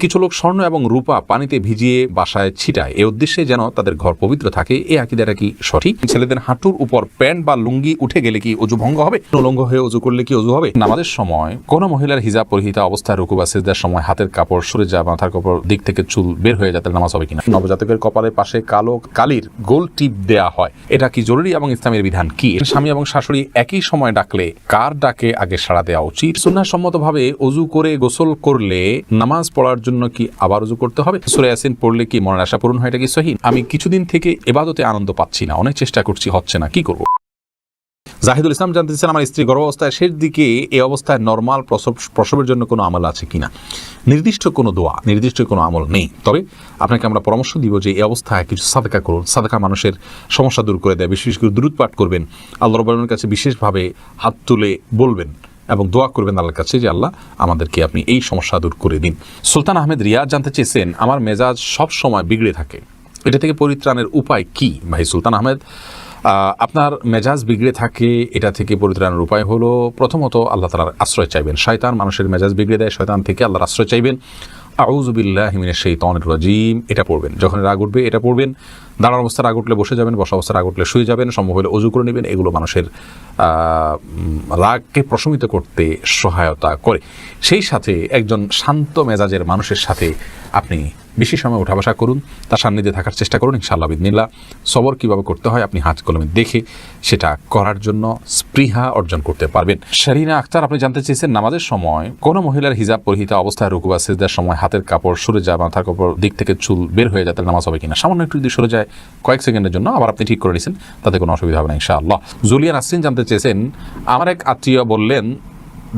কিছু লোক স্বর্ণ এবং রূপা পানিতে ভিজিয়ে বাসায় ছিটায়। এ উদ্দেশ্যে যেন তাদের ঘর পবিত্র থাকে এই আকিদাটা কি সঠিক? ছেলেদের হাঁটুর উপর প্যান্ট বা লুঙ্গি উঠে গেলে কি অজু ভঙ্গ হবে? উলঙ্গ হয়ে অজু করলে কি অজু হবে? নামাজের সময় কোনো মহিলার হিজাব পরিহিতা অবস্থায় রুকু বা সেজদার সময় হাতের কাপড়, সরে যা মাথার কাপড়, দিক থেকে চুল বের হয়ে যাতে নামাজ হবে কিনা? নবজাতকের কপালের পাশে কালো কালির গোল টিপ দেয়া হয়। এটা কি জরুরি এবং ইসলামের বিধান কি? স্বামী এবং শাশুড়ি একই সময় ডাকলে কার ডাকে আগে সাড়া দেওয়া উচিত? সুন্নাহসম্মতভাবে অজু করে গোসল করলে নামাজ পড়ার জন্য কি আবার অজু করতে হবে? সুরে ইয়াসিন পড়লে কি মনের আশা পূরণ হয়? এটা কি সহি আমি কিছুদিন থেকে এবাদতে আনন্দ পাচ্ছি না। অনেক চেষ্টা করছি, হচ্ছে না। কি করব? জাহিদুল ইসলাম জানতে চান আমার স্ত্রী গর্ভাবস্থায় শেষ দিকে এই অবস্থায় নর্মাল প্রসব প্রসবের জন্য কোনো আমল আছে কিনা? নির্দিষ্ট কোনো দোয়া, নির্দিষ্ট কোনো আমল নেই। তবে আপনাকে আমরা পরামর্শ দিব যে, এই অবস্থায় কিছু সাদাকা করুন। সাদাকা মানুষের সমস্যা দূর করে দেয়। বিশেষ করে দূরত পাঠ করবেন। আল্লাহ রবের কাছে বিশেষভাবে হাত তুলে বলবেন। এবং দোয়া করবেন আল্লাহর কাছে যে আল্লাহ আমাদেরকে আপনি এই সমস্যা দূর করে দিন। সুলতান আহমেদ রিয়াজ জানতে চেয়েছেন, আমার মেজাজ সব সময় বিগড়ে থাকে। এটা থেকে পরিত্রাণের উপায় কি? ভাই সুলতান আহমেদ আপনার মেজাজ বিগড়ে থাকে, এটা থেকে পরিত্রাণের উপায় হলো, প্রথমত আল্লাহ তালার আশ্রয় চাইবেন। শয়তান মানুষের মেজাজ বিগড়ে দেয়, শয়তান থেকে আল্লাহর আশ্রয় চাইবেন। আউজুবিল্লাহ হিমিনের সেই তনের রাজিম। এটা পড়বেন। যখন রাগ উঠবে, এটা পড়বেন। দাঁড়ার অবস্থা, রাগ উঠলে বসে যাবেন, বসা অবস্থা, রাগ উঠলে শুয়ে যাবেন, সম্ভব হলে অজু করে নেবেন। এগুলো মানুষের রাগকে প্রশমিত করতে সহায়তা করে। সেই সাথে একজন শান্ত মেজাজের মানুষের সাথে আপনি বেশি সময় উঠা বসা করুন, তার সান্নিধ্যে থাকার চেষ্টা করুন, ইনশাআল্লাহ বিদিনিল্লা সবর কীভাবে করতে হয় আপনি হাত কলমে দেখে সেটা করার জন্য স্পৃহা অর্জন করতে পারবেন। শারিনা আক্তার আপনি জানতে চেয়েছেন নামাজের সময় কোনো মহিলার হিজাব পরিহিতা অবস্থায় রুকুবা, সেজদার সময় হাতের কাপড় সরে যায় মাথার কাপড়, দিক থেকে চুল বের হয়ে যায় তাহলে নামাজ হবে কিনা? সামান্য একটু যদি সরে যায় কয়েক সেকেন্ডের জন্য, আবার আপনি ঠিক করে নিয়েছেন তাতে কোনো অসুবিধা হবে না, ইনশাআল্লাহ। জুলিয়া নাসরিন জানতে চেয়েছেন, আমার এক আত্মীয় বললেন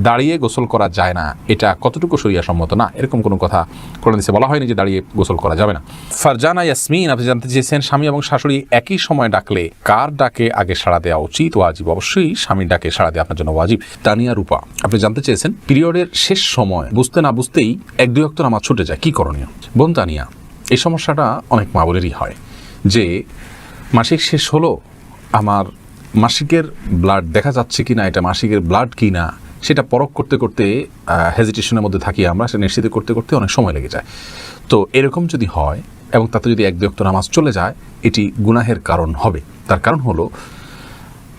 দাঁড়িয়ে গোসল করা যায় না। এটা কতটুকু সরিয়া সম্মত না, এরকম কোনো কথা কোরআন দিতে বলা হয়নি যে দাঁড়িয়ে গোসল করা যাবে না। ফারজানা ইয়াসমিন, আপনি জানতে চেয়েছেন, স্বামী এবং শাশুড়ি একই সময় ডাকলে কার ডাকে আগে সাড়া দেওয়া উচিত? ওয়াজিব, অবশ্যই স্বামীর ডাকে সাড়া দেওয়া আপনার জন্য ওয়াজিব। তানিয়া রূপা, আপনি জানতে চেয়েছেন, পিরিয়ডের শেষ সময়, বুঝতে না বুঝতেই এক দুই অক্ত আমার ছুটে যায়, কি করণীয়? বোন তানিয়া, এই সমস্যাটা অনেক মা হয় যে মাসিক শেষ হলো, আমার মাসিকের ব্লাড দেখা যাচ্ছে কি না এটা মাসিকের ব্লাড কি না সেটা পরখ করতে করতে হেজিটেশনের মধ্যে থাকি আমরা, সেটা নিশ্চিত করতে করতে অনেক সময় লেগে যায়। তো এরকম যদি হয়, এবং তাতে যদি এক দুক্ত নামাজ চলে যায়, এটি গুনাহের কারণ হবে। তার কারণ হলো,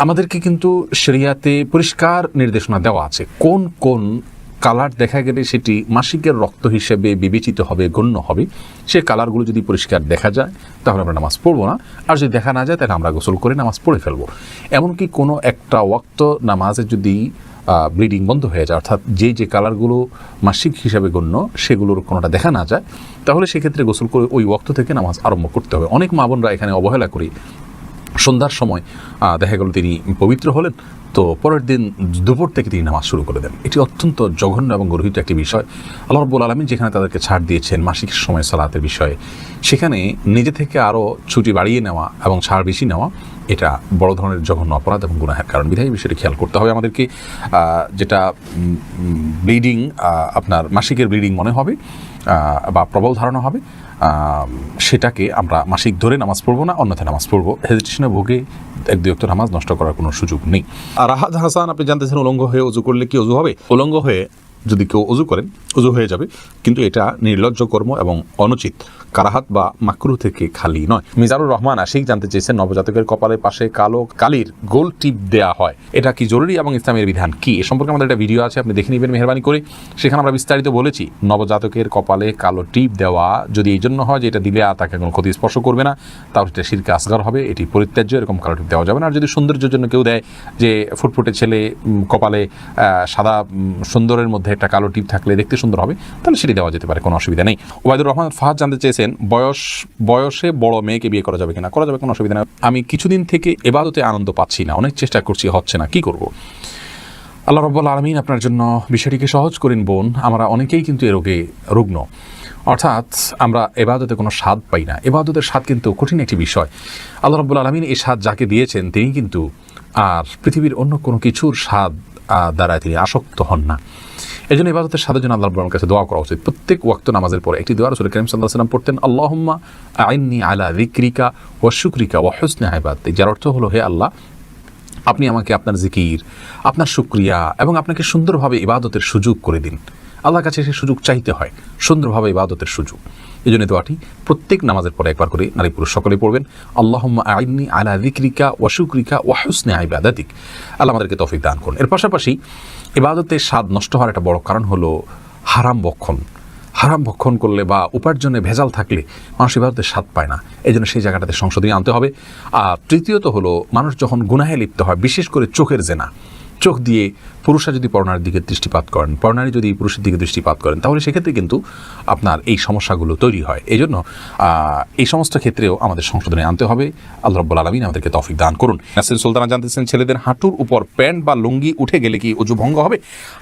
আমাদেরকে কিন্তু শরিয়াতে পরিষ্কার নির্দেশনা দেওয়া আছে। কোন কোন কালার দেখা গেলে সেটি মাসিকের রক্ত হিসেবে বিবেচিত হবে, গণ্য হবে। সে কালারগুলো যদি পরিষ্কার দেখা যায়, তাহলে আমরা নামাজ পড়ব না। আর যদি দেখা না যায়, তাহলে আমরা গোসল করে নামাজ পড়ে ফেলব। এমনকি কোনো একটা ওয়াক্ত নামাজে যদি ব্লিডিং বন্ধ হয়ে যায়, অর্থাৎ যে যে কালারগুলো মাসিক হিসাবে গণ্য সেগুলোর কোনোটা দেখা না যায়, তাহলে সেক্ষেত্রে গোসল করে ওই ওয়াক্ত থেকে নামাজ আরম্ভ করতে হবে। অনেক মা বোনরা এখানে অবহেলা করি। সন্ধ্যার সময় দেখা গেল তিনি পবিত্র হলেন, তো পরের দিন দুপুর থেকে তিনি নামাজ শুরু করে দেন। এটি অত্যন্ত জঘন্য এবং গর্হিত একটি বিষয়। আল্লাহ রব্বুল আলমিন যেখানে তাদেরকে ছাড় দিয়েছেন মাসিক সময় সালাতের বিষয়ে, সেখানে নিজে থেকে আরও ছুটি বাড়িয়ে নেওয়া এবং ছাড় বেশি নেওয়া এটা বড় ধরনের জঘন্য অপরাধ এবং গুনাহের কারণ। বিধায় এই বিষয়টি খেয়াল করতে হবে আমাদেরকে। যেটা ব্লিডিং আপনার মাসিকের ব্লিডিং মনে হবে বা প্রবল ধারণা হবে। সেটাকে আমরা মাসিক ধরে নামাজ পড়ব না অন্যথায় নামাজ পড়ব। হেজিটেশনে ভোগে এক দুই নামাজ নষ্ট করার কোনো সুযোগ নেই। আর রাহাত হাসান আপনি জানতেছেন উলঙ্গ হয়ে অজু করলে কি অজু হবে? উলঙ্গ হয়ে যদি কেউ অজু করেন, অজু হয়ে যাবে। কিন্তু এটা নির্লজ্জ কর্ম এবং অনুচিত। কারাহাত বা মাকরু থেকে খালি নয়। মিজানুর রহমান আশিক জানতে চেয়েছেন, নবজাতকের কপালের পাশে কালো কালির গোল টিপ দেয়া হয়। এটা কি জরুরি এবং ইসলামের বিধান কি? এ সম্পর্কে আমাদের একটা ভিডিও আছে, আপনি দেখে নেবেন মেহরবানি করে। সেখানে আমরা বিস্তারিত বলেছি, নবজাতকের কপালে কালো টিপ দেওয়া যদি এই জন্য হয় যে এটা দিলে আর তাকে কোনো ক্ষতি স্পর্শ করবে না, তাহলে এটা শিরকে আসগার হবে, এটি পরিত্যাজ্য, এরকম কালো টিপ দেওয়া যাবে না। আর যদি সৌন্দর্যের জন্য কেউ দেয় যে ফুটফুটে ছেলে কপালে সাদা সুন্দরের মধ্যে একটা কালো টিপ থাকলে দেখতে সুন্দর হবে, তাহলে সেটি দেওয়া যেতে পারে, কোনো অসুবিধা নেই। ওবায়দুর রহমান ফাহাদ জানতে চেয়েছেন, বয়স, বয়সে বড় মেয়েকে বিয়ে করা যাবে কিনা? করা যাবে, কোনো অসুবিধা নেই। আমি কিছুদিন থেকে এবাদতে আনন্দ পাচ্ছি না, অনেক চেষ্টা করছি, হচ্ছে না, কি করব? আল্লাহ রব্বুল আলমিন আপনার জন্য বিষয়টিকে সহজ করেন, বোন, আমরা অনেকেই কিন্তু এ রোগে রুগ্ন। অর্থাৎ আমরা এবাদতে কোনো স্বাদ পাই না। এবাদতের স্বাদ কিন্তু কঠিন একটি বিষয়। আল্লাহ রব্বুল আলমিন এই স্বাদ যাকে দিয়েছেন, তিনি কিন্তু আর পৃথিবীর অন্য কোনো কিছুর স্বাদ দ্বারা তিনি আসক্ত হন না। এই জন্য ইবাদতের সাথে জন্য আল্লাহ রব্বুল কাছে দোয়া করা উচিত। প্রত্যেক ওয়াক্ত নামাজের পরে একটি দোয়া রসুল করিম সাল্লাহ সাল্লাম পড়তেন, আল্লাহম্মা আইনি আলা রিক্রিকা ও শুক্রিকা ও হসনে হাইবাদ যার অর্থ হলো, হে আল্লাহ, আপনি আমাকে আপনার জিকির, আপনার শুক্রিয়া এবং আপনাকে সুন্দরভাবে ইবাদতের সুযোগ করে দিন। আল্লাহর কাছে সে সুযোগ চাইতে হয়, সুন্দরভাবে ইবাদতের সুযোগ। এই জন্য দোয়াটি প্রত্যেক নামাজের পরে একবার করে নারী পুরুষ সকলেই পড়বেন। আল্লাহম্মা আইনি আলা দিকরিকা ওয়াশুকরিকা ওয়াহুসনে আইবাদাতিক আল্লাহ আমাদেরকে তৌফিক দান করুন। এর পাশাপাশি ইবাদতের স্বাদ নষ্ট হওয়ার একটা বড় কারণ হলো হারাম বক্ষণ হারাম ভক্ষণ করলে বা উপার্জনে ভেজাল থাকলে মানুষ ইবাদতের স্বাদ পায় না। এই জন্য সেই জায়গাটাতে সংশোধনী আনতে হবে। আর তৃতীয়ত হলো মানুষ যখন গুনাহে লিপ্ত হয়, বিশেষ করে চোখের জেনা চোখ দিয়ে পুরুষরা যদি পরনার দিকে দৃষ্টিপাত করেন, পরনারী যদি পুরুষের দিকে দৃষ্টিপাত করেন, তাহলে সেক্ষেত্রে কিন্তু আপনার এই সমস্যাগুলো তৈরি হয়। এই জন্য এই সমস্ত ক্ষেত্রেও আমাদের সংশোধনে আনতে হবে। আল্লাহ রব্বুল আলমিন আমাদেরকে তফিক দান করুন। নাসির সুলতানা জানতেছেন ছেলেদের হাঁটুর উপর প্যান্ট বা লুঙ্গি উঠে গেলে কি অজু ভঙ্গ হবে?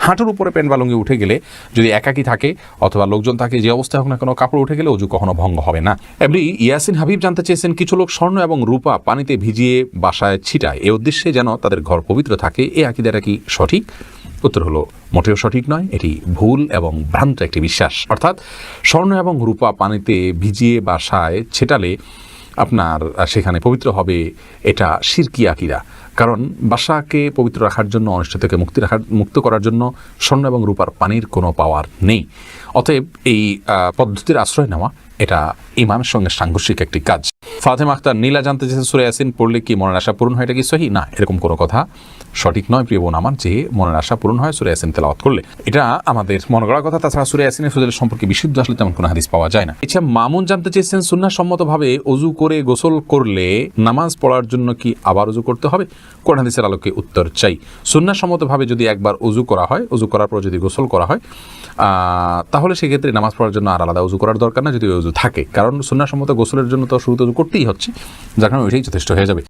হাঁটুর উপরে প্যান্ট বা লুঙ্গি উঠে গেলে যদি একাকি থাকে অথবা লোকজন থাকে, যে অবস্থায় হোক না কোনো কাপড় উঠে গেলে অজু কখনো ভঙ্গ হবে না। এমনি ইয়াসিন হাবিব জানতে চেয়েছেন, কিছু লোক স্বর্ণ এবং রূপা পানিতে ভিজিয়ে বাসায় ছিটায়। এ উদ্দেশ্যে যেন তাদের ঘর পবিত্র থাকে, এ আকিদারা কি সঠিক? উত্তর হলো, মোটেও সঠিক নয়, এটি ভুল এবং ভ্রান্ত একটি বিশ্বাস। অর্থাৎ, স্বর্ণ এবং রূপা পানিতে ভিজিয়ে বাসায় ছেটালে আপনার সেখানে পবিত্র হবে এটা শিরকি আকিরা। কারণ বাসাকে পবিত্র রাখার জন্য অনিষ্ট থেকে মুক্তি রাখার, মুক্ত করার জন্য স্বর্ণ এবং রূপার পানির কোনো পাওয়ার নেই। অতএব এই পদ্ধতির আশ্রয় নেওয়া এটা ইমানের সঙ্গে সাংঘর্ষিক একটি কাজ। ফাতেমা আখতার নীলা জানতে চেয়েছে সুরে ইয়াসিন পড়লে কি মনের আশা পূরণ হয় এটা কি সহি? না, এরকম কোনো কথা সঠিক নয়, প্রিয় বোন আমার, যে মনের আশা পূরণ হয় সুরে ইয়াসিন তেলাওয়াত করলে। এটা আমাদের মনে করার কথা, তাছাড়া সুরে ইয়াসিনের ফজলের সম্পর্কে বিশুদ্ধ আসলে তেমন কোনো হাদিস পাওয়া যায় না। এছাড়া মামুন জানতে চেয়েছেন সুন্না সম্মতভাবে অজু করে গোসল করলে নামাজ পড়ার জন্য কি আবার অজু করতে হবে? কোরআন হাদিসের আলোকে উত্তর চাই। সুন্না সম্মতভাবে যদি একবার অজু করা হয়, অজু করার পর যদি গোসল করা হয় তাহলে সেক্ষেত্রে নামাজ পড়ার জন্য আর আলাদা উজু করার দরকার না, যদি উজু থাকে। কারণ সুন্না সম্মত গোসলের জন্য তো শুরুতে উজু করতেই হচ্ছে যার কারণে ওইটাই যথেষ্ট হয়ে যাবে।